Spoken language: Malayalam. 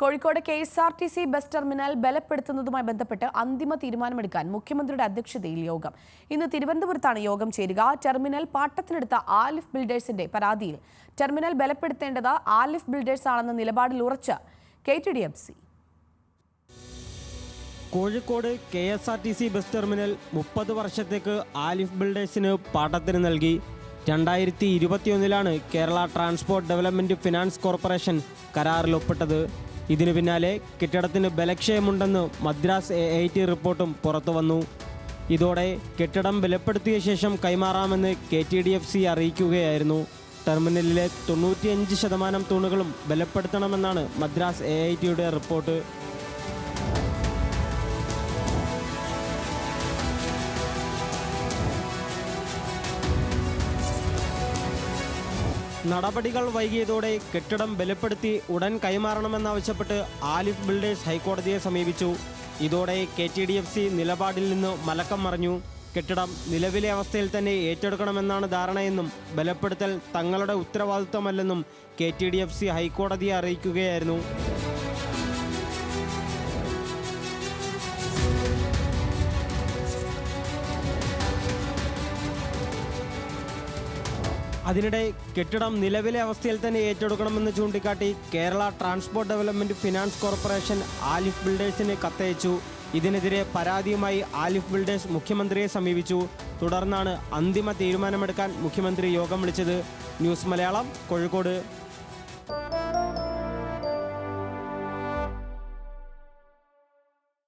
Kozhikode K S R T C bus terminal ബലപ്പെടുത്തുന്നതുമായി ബന്ധപ്പെട്ട് അന്തിമ തീരുമാനമെടുക്കാൻ മുഖ്യമന്ത്രിയുടെ അധ്യക്ഷതയിൽ യോഗം. ഇന്ന് തിരുവനന്തപുരത്താണ് യോഗം ചേരുക. ടെർമിനൽ പാട്ടത്തിനെടുത്ത ആലിഫ് ബിൽഡേഴ്സിന്റെ പരാതിയിൽ ടെർമിനൽ ബലപ്പെടുത്തേണ്ടത് ആലിഫ് ബിൽഡേഴ്സ് ആണെന്ന നിലപാടിൽ ഉറച്ച് K T D F C. Kozhikode K S R T C bus terminal മുപ്പത് വർഷത്തേക്ക് ആലിഫ് ബിൽഡേഴ്സിന് പാട്ടത്തിന് നൽകി. രണ്ടായിരത്തി ഇരുപത്തിയൊന്നിലാണ് Kerala transport development finance corporation കരാറിൽ ഒപ്പിട്ടത്. ഇതിനു പിന്നാലെ കെട്ടിടത്തിന് ബലക്ഷയമുണ്ടെന്ന് മദ്രാസ് എ ടി റിപ്പോർട്ടും പുറത്തു വന്നു. ഇതോടെ കെട്ടിടം ബലപ്പെടുത്തിയ ശേഷം കൈമാറാമെന്ന് K T D F C അറിയിക്കുകയായിരുന്നു. ടെർമിനലിലെ തൊണ്ണൂറ്റിയഞ്ച് ശതമാനം തൂണുകളും ബലപ്പെടുത്തണമെന്നാണ് മദ്രാസ് എ ഐ ടിയുടെ റിപ്പോർട്ട്. നടപടികൾ വൈകിയതോടെ കെട്ടിടം ബലപ്പെടുത്തി ഉടൻ കൈമാറണമെന്നാവശ്യപ്പെട്ട് ആലിഫ് ബിൽഡേഴ്സ് ഹൈക്കോടതിയെ സമീപിച്ചു. ഇതോടെ K T D F C നിലപാടിൽ നിന്ന് മലക്കം മറിഞ്ഞു. കെട്ടിടം നിലവിലെ അവസ്ഥയിൽ തന്നെ ഏറ്റെടുക്കണമെന്നാണ് ധാരണയെന്നും ബലപ്പെടുത്തൽ തങ്ങളുടെ ഉത്തരവാദിത്തമല്ലെന്നും K T D F C ഹൈക്കോടതിയെ അറിയിക്കുകയായിരുന്നു. അതിനിടെ കെട്ടിടം നിലവിലെ അവസ്ഥയിൽ തന്നെ ഏറ്റെടുക്കണമെന്ന് ചൂണ്ടിക്കാട്ടി Kerala transport development finance corporation Alif ബിൽഡേഴ്സിന് കത്തയച്ചു. ഇതിനെതിരെ പരാതിയുമായി ആലിഫ് ബിൽഡേഴ്സ് മുഖ്യമന്ത്രിയെ സമീപിച്ചു. തുടർന്നാണ് അന്തിമ തീരുമാനമെടുക്കാൻ മുഖ്യമന്ത്രി യോഗം വിളിച്ചത്. ന്യൂസ് മലയാളം കോഴിക്കോട്.